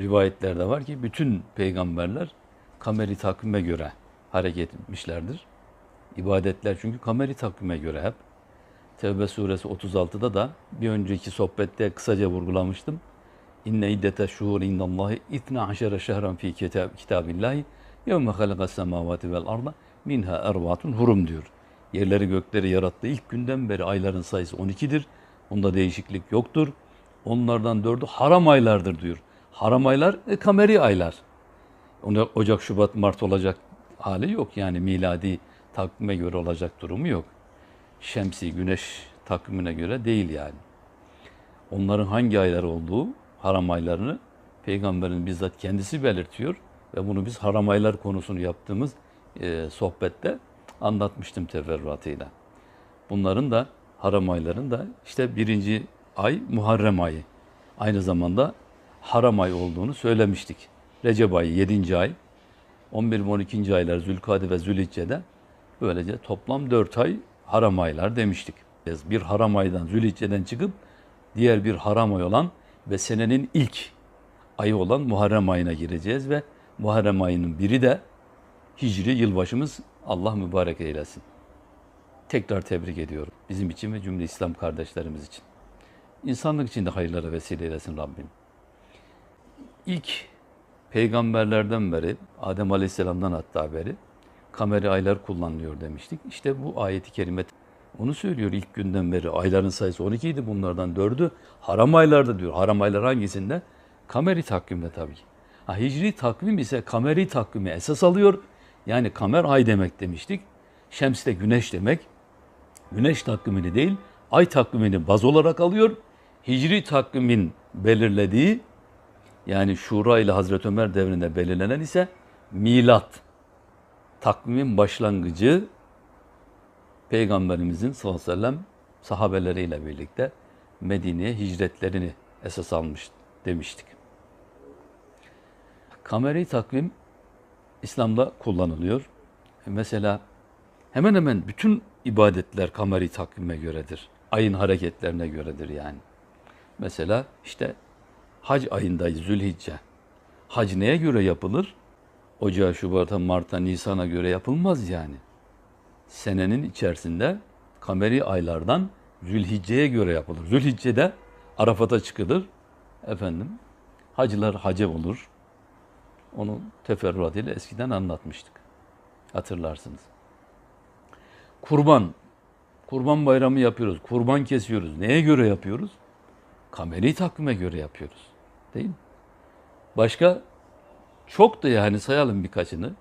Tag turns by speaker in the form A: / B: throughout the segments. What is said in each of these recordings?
A: rivayetlerde var ki bütün peygamberler kameri takvime göre hareket etmişlerdir. İbadetler çünkü kameri takvime göre hep. Tevbe suresi 36'da da bir önceki sohbette kısaca vurgulamıştım. İnne iddete şuhur indallahi itna aşere şehran fi kitab, kitabillahi yevme halakas semavati vel arda minha ervatun hurum diyor. Yerleri gökleri yarattığı ilk günden beri ayların sayısı 12'dir. Bunda değişiklik yoktur. Onlardan dördü haram aylardır diyor. Haram aylar e, kameri aylar. Onu Ocak, Şubat, Mart olacak hali yok. Yani miladi takvime göre olacak durumu yok. Şemsi, güneş takvimine göre değil yani. Onların hangi aylar olduğu, haram aylarını Peygamberin bizzat kendisi belirtiyor. Ve bunu biz haram aylar konusunu yaptığımız e, sohbette anlatmıştım teferruatıyla. Bunların da haram ayların da işte birinci ay Muharrem ayı. Aynı zamanda haram ay olduğunu söylemiştik. Recep ayı 7. ay, 11 ve 12. aylar Zülkade ve Zülhicce'de böylece toplam 4 ay haram aylar demiştik. Bir haram aydan Zülhicce'den çıkıp diğer bir haram ay olan ve senenin ilk ayı olan Muharrem ayına gireceğiz ve Muharrem ayının biri de Hicri yılbaşımız Allah mübarek eylesin. Tekrar tebrik ediyorum. Bizim için ve cümle İslam kardeşlerimiz için. İnsanlık için de hayırlara vesile eylesin Rabbim. İlk peygamberlerden beri, Adem Aleyhisselam'dan hatta beri kameri aylar kullanılıyor demiştik. İşte bu ayeti kerime onu söylüyor ilk günden beri. Ayların sayısı 12 idi bunlardan 4'ü haram aylarda diyor. Haram aylar hangisinde? Kameri takvimde tabii ki. Ha, hicri takvim ise kameri takvimi esas alıyor. Yani kamer ay demek demiştik. Şems de güneş demek. Güneş takvimini değil, ay takvimini baz olarak alıyor. Hicri takvimin belirlediği yani Şura ile Hazreti Ömer devrinde belirlenen ise milat. Takvimin başlangıcı Peygamberimizin sallallahu aleyhi ve sellem sahabeleriyle birlikte Medine'ye hicretlerini esas almış demiştik. Kameri takvim İslam'da kullanılıyor. Mesela hemen hemen bütün ibadetler kameri takvime göredir. Ayın hareketlerine göredir yani. Mesela işte hac ayındayız Zülhicce. Hac neye göre yapılır? Ocağa, Şubat'a, Mart'a, Nisan'a göre yapılmaz yani. Senenin içerisinde kameri aylardan Zülhicce'ye göre yapılır. Zülhicce'de Arafat'a çıkılır. Efendim, hacılar hace olur. Onu teferruatıyla eskiden anlatmıştık. Hatırlarsınız. Kurban. Kurban bayramı yapıyoruz. Kurban kesiyoruz. Neye göre yapıyoruz? Kameri takvime göre yapıyoruz. Değil mi? Başka çok da yani sayalım birkaçını.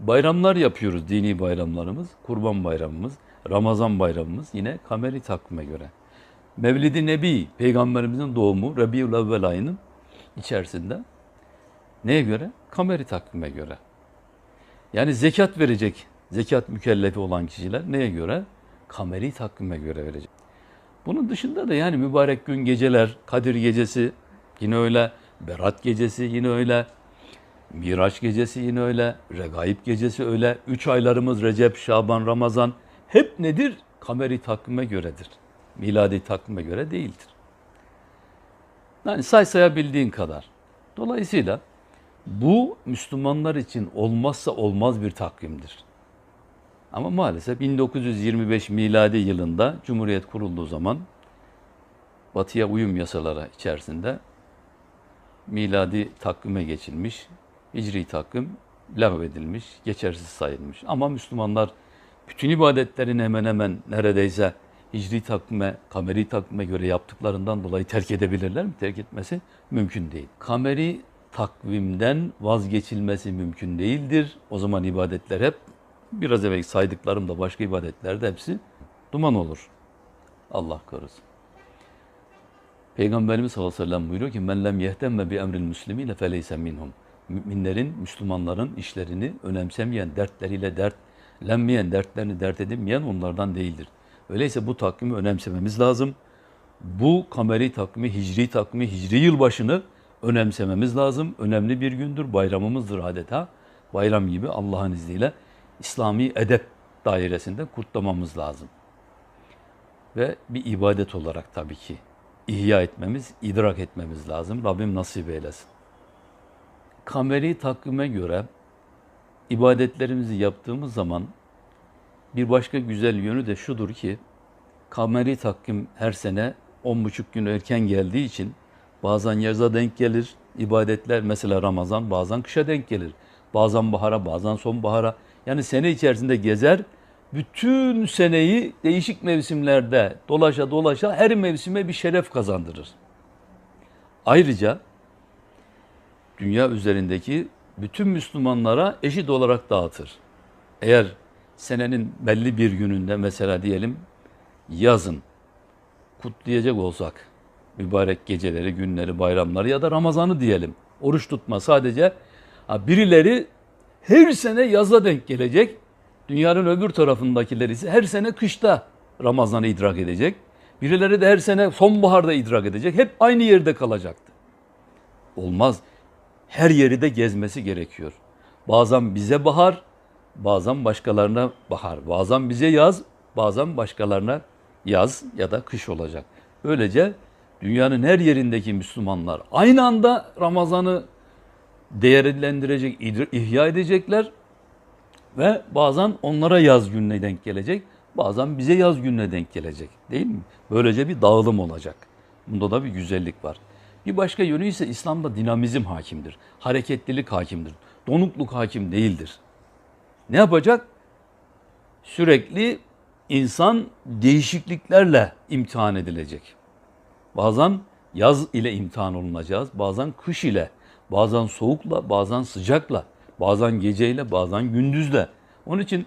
A: Bayramlar yapıyoruz, dini bayramlarımız. Kurban bayramımız, Ramazan bayramımız yine kameri takvime göre. Mevlid-i Nebi, Peygamberimizin doğumu Rabiul Evvel ayının içerisinde. Neye göre? Kameri takvime göre. Yani zekat verecek, zekat mükellefi olan kişiler neye göre? Kameri takvime göre verecek. Bunun dışında da yani mübarek gün geceler, Kadir gecesi yine öyle, Berat gecesi yine öyle, Miraç gecesi yine öyle, Regaib gecesi öyle. Üç aylarımız Recep, Şaban, Ramazan hep nedir? Kameri takvime göredir. Miladi takvime göre değildir. Yani say sayabildiğin kadar. Dolayısıyla bu Müslümanlar için olmazsa olmaz bir takvimdir. Ama maalesef 1925 miladi yılında Cumhuriyet kurulduğu zaman Batıya uyum yasaları içerisinde miladi takvime geçilmiş, hicri takvim lağvedilmiş, geçersiz sayılmış. Ama Müslümanlar bütün ibadetlerini hemen hemen neredeyse hicri takvime, kameri takvime göre yaptıklarından dolayı terk edebilirler mi? Terk etmesi mümkün değil. Kameri takvimden vazgeçilmesi mümkün değildir. O zaman ibadetler hep biraz evvel saydıklarım da başka ibadetler de hepsi duman olur. Allah korusun. Peygamberimiz sallallahu aleyhi ve sellem buyuruyor ki men lem yehtemme bi emril müslimine feleyse minhum. Müminlerin, Müslümanların işlerini önemsemeyen, dertleriyle dertlenmeyen, dertlerini dert edinmeyen onlardan değildir. Öyleyse bu takvimi önemsememiz lazım. Bu kameri takvimi, hicri takvimi, hicri yılbaşını önemsememiz lazım. Önemli bir gündür, bayramımızdır adeta. Bayram gibi Allah'ın izniyle İslami edep dairesinde kutlamamız lazım. Ve bir ibadet olarak tabii ki ihya etmemiz, idrak etmemiz lazım. Rabbim nasip eylesin. kameri takvime göre ibadetlerimizi yaptığımız zaman bir başka güzel yönü de şudur ki kameri takvim her sene 10,5 gün erken geldiği için bazen yaza denk gelir ibadetler mesela Ramazan bazen kışa denk gelir. Bazen bahara bazen sonbahara yani sene içerisinde gezer bütün seneyi değişik mevsimlerde dolaşa dolaşa her mevsime bir şeref kazandırır. Ayrıca dünya üzerindeki bütün Müslümanlara eşit olarak dağıtır. Eğer senenin belli bir gününde mesela diyelim yazın kutlayacak olsak mübarek geceleri, günleri, bayramları ya da Ramazan'ı diyelim. Oruç tutma sadece birileri her sene yaza denk gelecek. Dünyanın öbür tarafındakiler ise her sene kışta Ramazan'ı idrak edecek. Birileri de her sene sonbaharda idrak edecek. Hep aynı yerde kalacaktı. Olmaz. Her yeri de gezmesi gerekiyor. Bazen bize bahar, bazen başkalarına bahar. Bazen bize yaz, bazen başkalarına yaz ya da kış olacak. Böylece dünyanın her yerindeki Müslümanlar aynı anda Ramazan'ı değerlendirecek, ihya edecekler ve bazen onlara yaz gününe denk gelecek, bazen bize yaz gününe denk gelecek değil mi? Böylece bir dağılım olacak. Bunda da bir güzellik var. Bir başka yönü ise İslam'da dinamizm hakimdir. Hareketlilik hakimdir. Donukluk hakim değildir. Ne yapacak? Sürekli insan değişikliklerle imtihan edilecek. Bazen yaz ile imtihan olunacağız, bazen kış ile, bazen soğukla, bazen sıcakla, bazen geceyle, bazen gündüzle. Onun için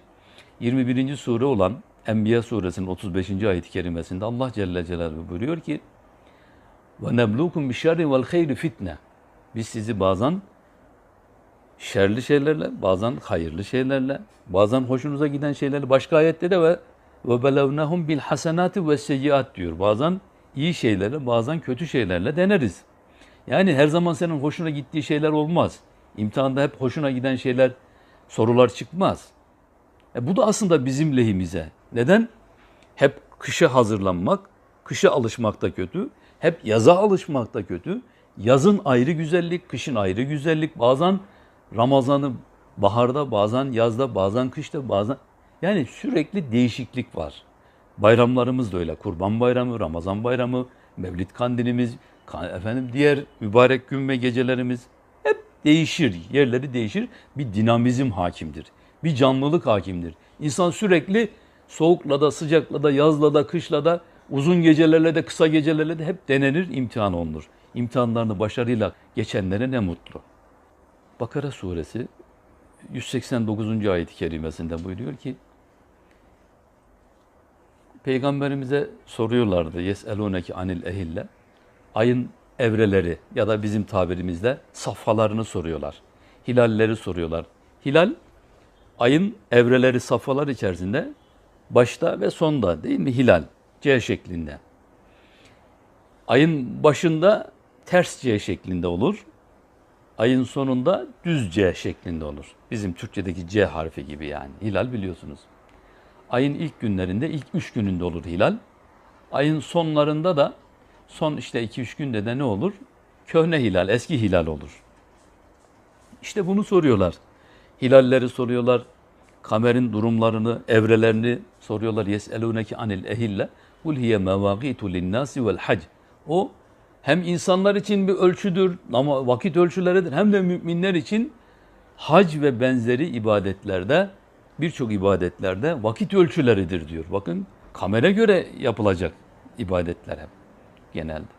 A: 21. sure olan Enbiya suresinin 35. ayet-i kerimesinde Allah Celle Celaluhu buyuruyor ki şerri vel hayri fitne. Biz sizi bazen şerli şeylerle, bazen hayırlı şeylerle, bazen hoşunuza giden şeylerle başka ayette de ve hasenati ve seyyiat diyor. Bazen iyi şeylerle, bazen kötü şeylerle deneriz. Yani her zaman senin hoşuna gittiği şeyler olmaz. İmtihanda hep hoşuna giden şeyler, sorular çıkmaz. E bu da aslında bizim lehimize. Neden? Hep kışa hazırlanmak, kışa alışmak da kötü. Hep yaza alışmak da kötü. Yazın ayrı güzellik, kışın ayrı güzellik. Bazen Ramazan'ı baharda, bazen yazda, bazen kışta, bazen... Yani sürekli değişiklik var. Bayramlarımız da öyle. Kurban Bayramı, Ramazan Bayramı, Mevlid Kandilimiz, efendim diğer mübarek gün ve gecelerimiz değişir. Yerleri değişir. Bir dinamizm hakimdir. Bir canlılık hakimdir. İnsan sürekli soğukla da, sıcakla da, yazla da, kışla da, uzun gecelerle de, kısa gecelerle de hep denenir, imtihan olunur. İmtihanlarını başarıyla geçenlere ne mutlu. Bakara suresi 189. ayet-i kerimesinde buyuruyor ki Peygamberimize soruyorlardı yeseluneki anil ehille. Ayın evreleri ya da bizim tabirimizde safhalarını soruyorlar. Hilalleri soruyorlar. Hilal ayın evreleri safhalar içerisinde başta ve sonda değil mi hilal C şeklinde. Ayın başında ters C şeklinde olur. Ayın sonunda düz C şeklinde olur. Bizim Türkçedeki C harfi gibi yani. Hilal biliyorsunuz. Ayın ilk günlerinde, ilk üç gününde olur hilal. Ayın sonlarında da son işte iki üç günde de ne olur? Köhne hilal, eski hilal olur. İşte bunu soruyorlar. Hilalleri soruyorlar. Kamerin durumlarını, evrelerini soruyorlar. Yeseluneki anil ehille. Kul hiye mevagitu linnâsi vel hac. O hem insanlar için bir ölçüdür, ama vakit ölçüleridir. Hem de müminler için hac ve benzeri ibadetlerde birçok ibadetlerde vakit ölçüleridir diyor. Bakın kamera göre yapılacak ibadetler hep genelde.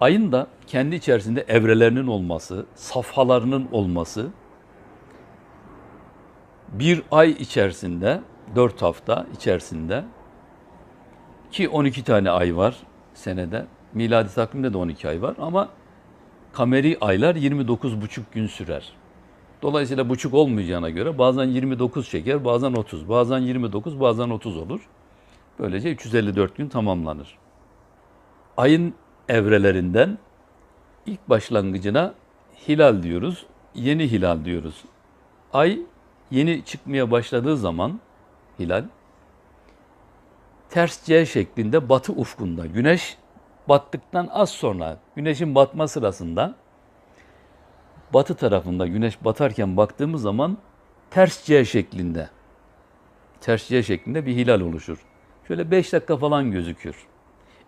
A: Ayın da kendi içerisinde evrelerinin olması, safhalarının olması, bir ay içerisinde, dört hafta içerisinde ki 12 tane ay var senede, miladi takvimde de 12 ay var ama kameri aylar 29,5 gün sürer. Dolayısıyla buçuk olmayacağına göre bazen 29 çeker, bazen 30, bazen 29, bazen 30 olur. Böylece 354 gün tamamlanır. Ayın evrelerinden ilk başlangıcına hilal diyoruz, yeni hilal diyoruz. Ay yeni çıkmaya başladığı zaman hilal ters C şeklinde batı ufkunda. Güneş battıktan az sonra, güneşin batma sırasında batı tarafında güneş batarken baktığımız zaman ters C şeklinde ters C şeklinde bir hilal oluşur. Şöyle 5 dakika falan gözükür.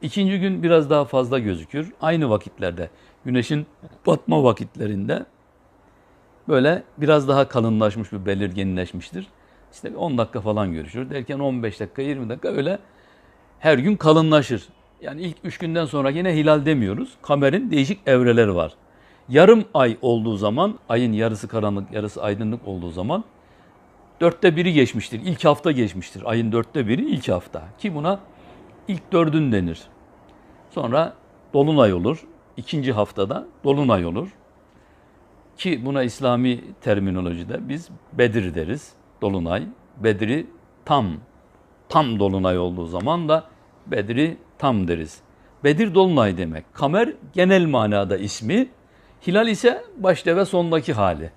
A: İkinci gün biraz daha fazla gözükür. Aynı vakitlerde güneşin batma vakitlerinde böyle biraz daha kalınlaşmış bir belirginleşmiştir. İşte 10 dakika falan görüşür. Derken 15 dakika 20 dakika öyle her gün kalınlaşır. Yani ilk 3 günden sonra yine hilal demiyoruz. Kamerin değişik evreleri var. Yarım ay olduğu zaman, ayın yarısı karanlık, yarısı aydınlık olduğu zaman dörtte biri geçmiştir. İlk hafta geçmiştir. Ayın dörtte biri ilk hafta. Ki buna ilk dördün denir. Sonra dolunay olur. İkinci haftada dolunay olur. Ki buna İslami terminolojide biz Bedir deriz. Dolunay. Bedri tam. Tam dolunay olduğu zaman da Bedri tam deriz. Bedir dolunay demek. Kamer genel manada ismi. Hilal ise başta ve sondaki hali.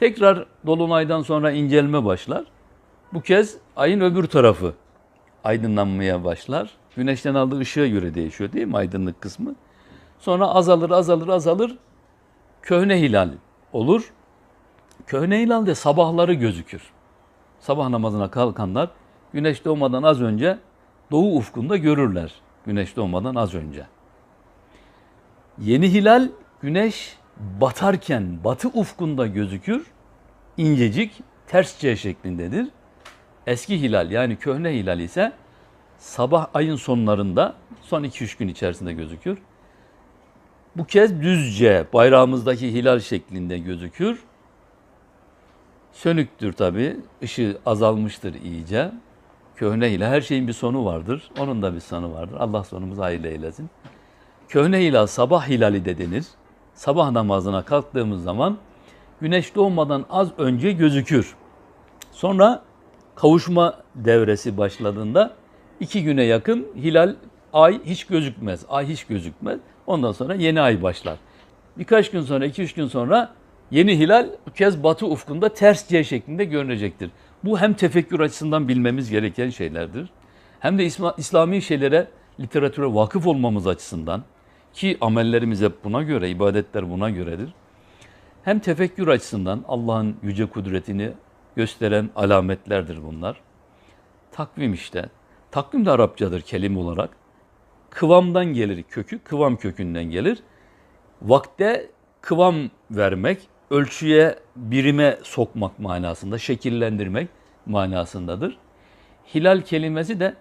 A: Tekrar dolunaydan sonra incelme başlar. Bu kez ayın öbür tarafı aydınlanmaya başlar. Güneşten aldığı ışığa göre değişiyor değil mi aydınlık kısmı? Sonra azalır, azalır, azalır. Köhne hilal olur. Köhne hilal de sabahları gözükür. Sabah namazına kalkanlar güneş doğmadan az önce doğu ufkunda görürler. Güneş doğmadan az önce. Yeni hilal güneş batarken batı ufkunda gözükür. İncecik ters C şeklindedir. Eski hilal yani köhne hilal ise sabah ayın sonlarında son 2-3 gün içerisinde gözükür. Bu kez düzce bayrağımızdaki hilal şeklinde gözükür. Sönüktür tabi. ışığı azalmıştır iyice. Köhne hilal her şeyin bir sonu vardır. Onun da bir sonu vardır. Allah sonumuzu hayırlı eylesin. Köhne hilal sabah hilali de denir. Sabah namazına kalktığımız zaman güneş doğmadan az önce gözükür. Sonra kavuşma devresi başladığında iki güne yakın hilal ay hiç gözükmez. Ay hiç gözükmez. Ondan sonra yeni ay başlar. Birkaç gün sonra, iki üç gün sonra yeni hilal bu kez batı ufkunda ters C şeklinde görünecektir. Bu hem tefekkür açısından bilmemiz gereken şeylerdir. Hem de İsma- İslami şeylere, literatüre vakıf olmamız açısından ki amellerimiz hep buna göre, ibadetler buna göredir. Hem tefekkür açısından Allah'ın yüce kudretini gösteren alametlerdir bunlar. Takvim işte. Takvim de Arapçadır kelime olarak. Kıvamdan gelir kökü, kıvam kökünden gelir. Vakte kıvam vermek, ölçüye, birime sokmak manasında, şekillendirmek manasındadır. Hilal kelimesi de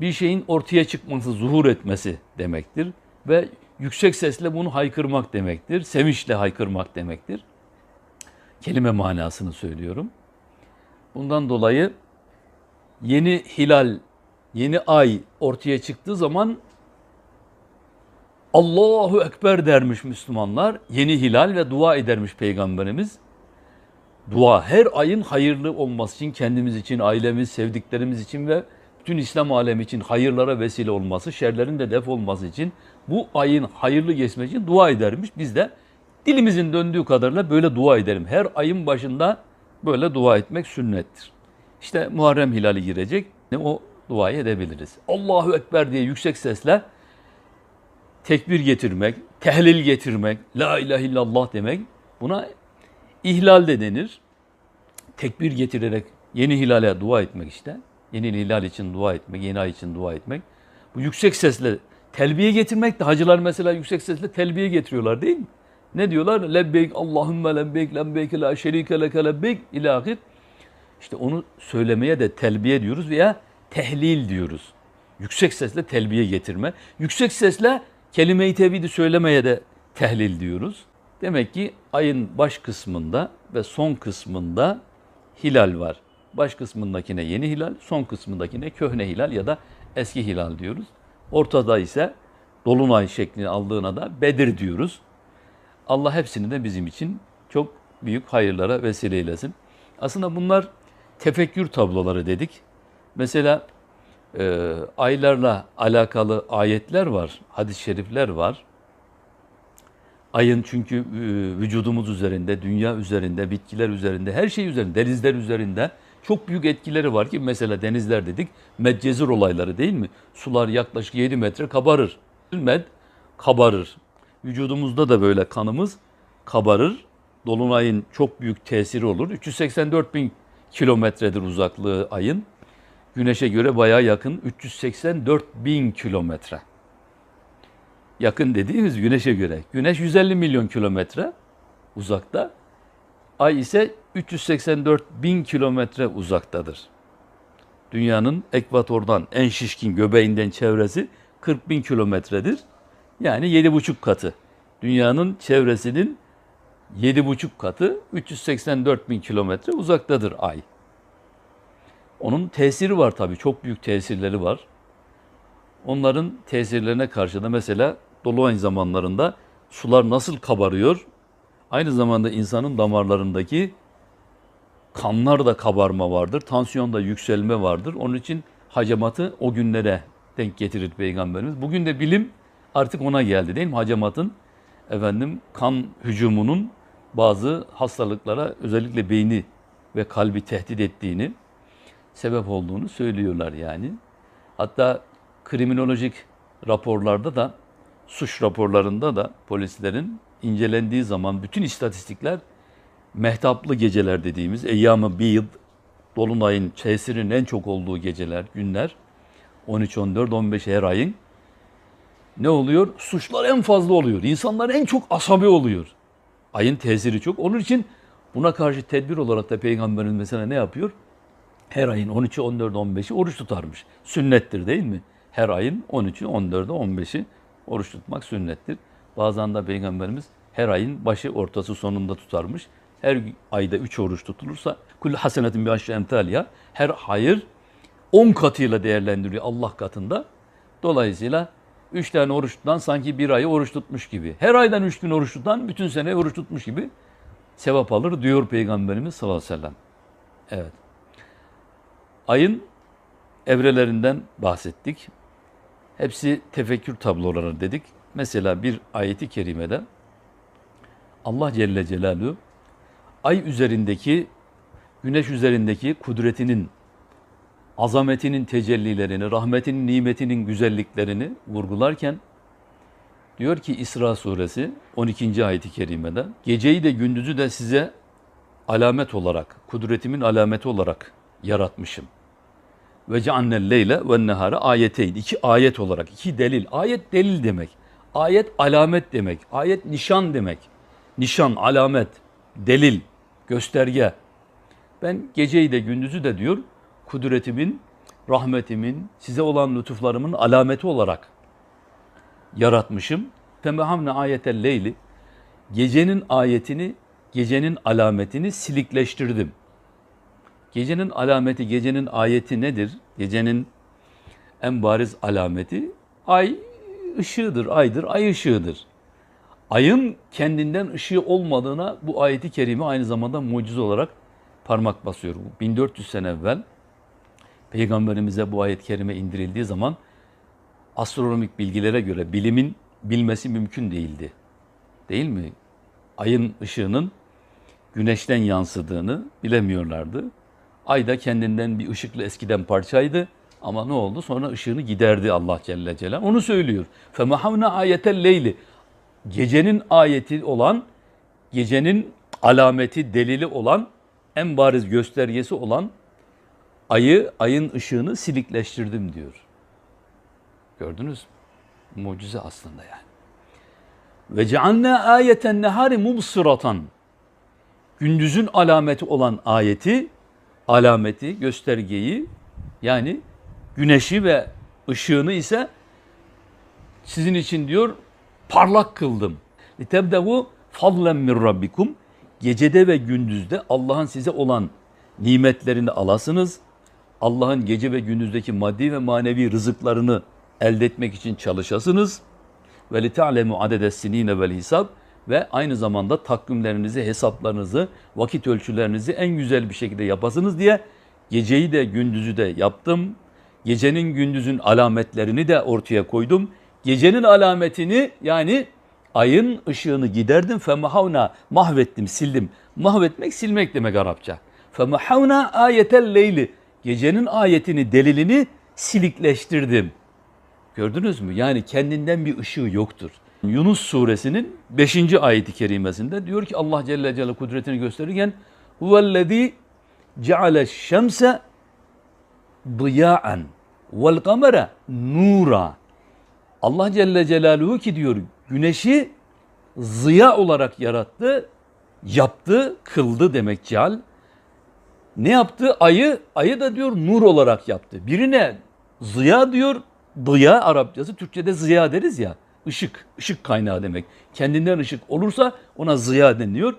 A: bir şeyin ortaya çıkması, zuhur etmesi demektir. Ve yüksek sesle bunu haykırmak demektir. Sevinçle haykırmak demektir. Kelime manasını söylüyorum. Bundan dolayı yeni hilal, yeni ay ortaya çıktığı zaman Allahu Ekber dermiş Müslümanlar. Yeni hilal ve dua edermiş Peygamberimiz. Dua her ayın hayırlı olması için kendimiz için, ailemiz, sevdiklerimiz için ve bütün İslam alemi için hayırlara vesile olması, şerlerin de def olması için bu ayın hayırlı geçmesi için dua edermiş. Biz de dilimizin döndüğü kadarıyla böyle dua edelim. Her ayın başında böyle dua etmek sünnettir. İşte Muharrem hilali girecek. O duayı edebiliriz. Allahu Ekber diye yüksek sesle tekbir getirmek, tehlil getirmek, la ilahe illallah demek buna ihlal de denir. Tekbir getirerek yeni hilale dua etmek işte. Yeni hilal için dua etmek, yeni ay için dua etmek. Bu yüksek sesle telbiye getirmek de hacılar mesela yüksek sesle telbiye getiriyorlar değil mi? Ne diyorlar? Lebbeyk Allahümme lebbeyk lebbeyk la şerike leke lebbeyk ilahir. İşte onu söylemeye de telbiye diyoruz veya tehlil diyoruz. Yüksek sesle telbiye getirme. Yüksek sesle kelime-i tevhidi söylemeye de tehlil diyoruz. Demek ki ayın baş kısmında ve son kısmında hilal var. Baş kısmındakine yeni hilal, son kısmındakine köhne hilal ya da eski hilal diyoruz. Ortada ise dolunay şeklini aldığına da Bedir diyoruz. Allah hepsini de bizim için çok büyük hayırlara vesile eylesin. Aslında bunlar tefekkür tabloları dedik. Mesela e, aylarla alakalı ayetler var, hadis-i şerifler var. Ayın çünkü e, vücudumuz üzerinde, dünya üzerinde, bitkiler üzerinde, her şey üzerinde, denizler üzerinde çok büyük etkileri var ki mesela denizler dedik, medcezir olayları değil mi? Sular yaklaşık 7 metre kabarır. Med kabarır. Vücudumuzda da böyle kanımız kabarır. Dolunay'ın çok büyük tesiri olur. 384 bin kilometredir uzaklığı ayın. Güneşe göre bayağı yakın 384 bin kilometre. Yakın dediğimiz güneşe göre. Güneş 150 milyon kilometre uzakta. Ay ise 384 bin kilometre uzaktadır. Dünyanın ekvatordan en şişkin göbeğinden çevresi 40 bin kilometredir. Yani 7,5 katı. Dünyanın çevresinin 7,5 katı 384 bin kilometre uzaktadır ay. Onun tesiri var tabii. Çok büyük tesirleri var. Onların tesirlerine karşı da mesela Dolunay zamanlarında sular nasıl kabarıyor? Aynı zamanda insanın damarlarındaki kanlar da kabarma vardır. Tansiyonda yükselme vardır. Onun için hacamatı o günlere denk getirir Peygamberimiz. Bugün de bilim artık ona geldi değil mi? Hacamatın efendim kan hücumunun bazı hastalıklara özellikle beyni ve kalbi tehdit ettiğini sebep olduğunu söylüyorlar yani. Hatta kriminolojik raporlarda da suç raporlarında da polislerin incelendiği zaman bütün istatistikler mehtaplı geceler dediğimiz eyyam-ı bid dolunayın tesirinin en çok olduğu geceler, günler 13, 14, 15 her ayın ne oluyor? Suçlar en fazla oluyor. İnsanlar en çok asabi oluyor. Ayın tesiri çok. Onun için buna karşı tedbir olarak da Peygamberimiz mesela ne yapıyor? Her ayın 13'ü, 14'ü, 15'i oruç tutarmış. Sünnettir değil mi? Her ayın 13'ü, 14'ü, 15'i oruç tutmak sünnettir. Bazen de Peygamberimiz her ayın başı, ortası, sonunda tutarmış. Her ayda 3 oruç tutulursa kul hasenetin bi aşri emtaliha her hayır 10 katıyla değerlendiriyor Allah katında. Dolayısıyla 3 tane oruç tutan sanki bir ayı oruç tutmuş gibi. Her aydan 3 gün oruç tutan bütün sene oruç tutmuş gibi sevap alır diyor Peygamberimiz sallallahu aleyhi ve sellem. Evet. Ayın evrelerinden bahsettik. Hepsi tefekkür tabloları dedik. Mesela bir ayeti kerimede Allah Celle Celaluhu ay üzerindeki, güneş üzerindeki kudretinin, azametinin tecellilerini, rahmetinin, nimetinin güzelliklerini vurgularken diyor ki İsra suresi 12. ayeti kerimede geceyi de gündüzü de size alamet olarak, kudretimin alameti olarak yaratmışım. Ve ceannel leyle ve nehare ayeteyn. İki ayet olarak, iki delil. Ayet delil demek. Ayet alamet demek. Ayet nişan demek. Nişan, alamet, delil, gösterge. Ben geceyi de gündüzü de diyor kudretimin, rahmetimin, size olan lütuflarımın alameti olarak yaratmışım. Femehamne ayetel leyli. Gecenin ayetini, gecenin alametini silikleştirdim. Gecenin alameti, gecenin ayeti nedir? Gecenin en bariz alameti ay ışığıdır, aydır, ay ışığıdır. Ayın kendinden ışığı olmadığına bu ayeti kerime aynı zamanda mucize olarak parmak basıyor. 1400 sene evvel Peygamberimize bu ayet-i kerime indirildiği zaman astronomik bilgilere göre bilimin bilmesi mümkün değildi. Değil mi? Ayın ışığının güneşten yansıdığını bilemiyorlardı. Ay da kendinden bir ışıklı eskiden parçaydı. Ama ne oldu? Sonra ışığını giderdi Allah Celle Celaluhu. Onu söylüyor. فَمَحَوْنَا ayetel leyli. Gecenin ayeti olan, gecenin alameti, delili olan, en bariz göstergesi olan ayı, ayın ışığını silikleştirdim diyor. Gördünüz mü? Mucize aslında yani. Ve cealna ayeten nehari mubsıratan. Gündüzün alameti olan ayeti, alameti, göstergeyi yani güneşi ve ışığını ise sizin için diyor parlak kıldım. Litebdehu fadlen min rabbikum. Gecede ve gündüzde Allah'ın size olan nimetlerini alasınız. Allah'ın gece ve gündüzdeki maddi ve manevi rızıklarını elde etmek için çalışasınız. Ve li ta'lemu adedes sinine vel hisab ve aynı zamanda takvimlerinizi, hesaplarınızı, vakit ölçülerinizi en güzel bir şekilde yapasınız diye geceyi de gündüzü de yaptım. Gecenin gündüzün alametlerini de ortaya koydum. Gecenin alametini yani ayın ışığını giderdim. Femahavna mahvettim, sildim. Mahvetmek silmek demek Arapça. Femahavna ayetel leyli. Gecenin ayetini, delilini silikleştirdim. Gördünüz mü? Yani kendinden bir ışığı yoktur. Yunus suresinin 5. ayeti kerimesinde diyor ki Allah Celle Celle kudretini gösterirken huvellezî ceale şemse diya'an vel kamera nura. Allah Celle Celaluhu ki diyor güneşi ziya olarak yarattı, yaptı, kıldı demek ceal. Ne yaptı? Ayı, ayı da diyor nur olarak yaptı. Birine ziya diyor, Diya Arapçası, Türkçe'de ziya deriz ya. Işık, ışık kaynağı demek. Kendinden ışık olursa ona ziya deniliyor.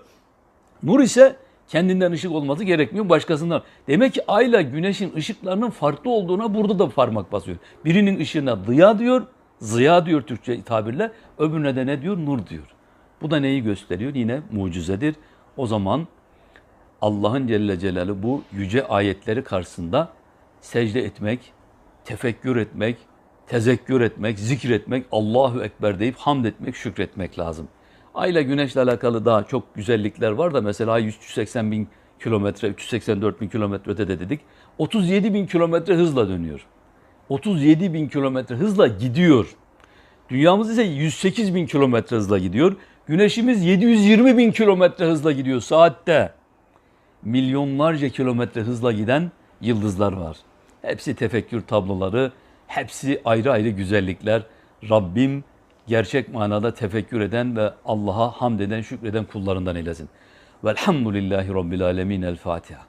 A: Nur ise kendinden ışık olması gerekmiyor başkasından. Demek ki ayla güneşin ışıklarının farklı olduğuna burada da parmak basıyor. Birinin ışığına ziya diyor, ziya diyor Türkçe tabirle. Öbürüne de ne diyor? Nur diyor. Bu da neyi gösteriyor? Yine mucizedir. O zaman Allah'ın Celle Celaluhu bu yüce ayetleri karşısında secde etmek, tefekkür etmek, tezekkür etmek, zikretmek, Allahu Ekber deyip hamd etmek, şükretmek lazım. Ay ile güneşle alakalı daha çok güzellikler var da mesela ay 380 bin kilometre, 384 bin kilometre ötede dedik. 37 bin kilometre hızla dönüyor. 37 bin kilometre hızla gidiyor. Dünyamız ise 108 bin kilometre hızla gidiyor. Güneşimiz 720 bin kilometre hızla gidiyor saatte. Milyonlarca kilometre hızla giden yıldızlar var. Hepsi tefekkür tabloları, hepsi ayrı ayrı güzellikler. Rabbim gerçek manada tefekkür eden ve Allah'a hamd eden, şükreden kullarından eylesin. Velhamdülillahi Rabbil Alemin. El Fatiha.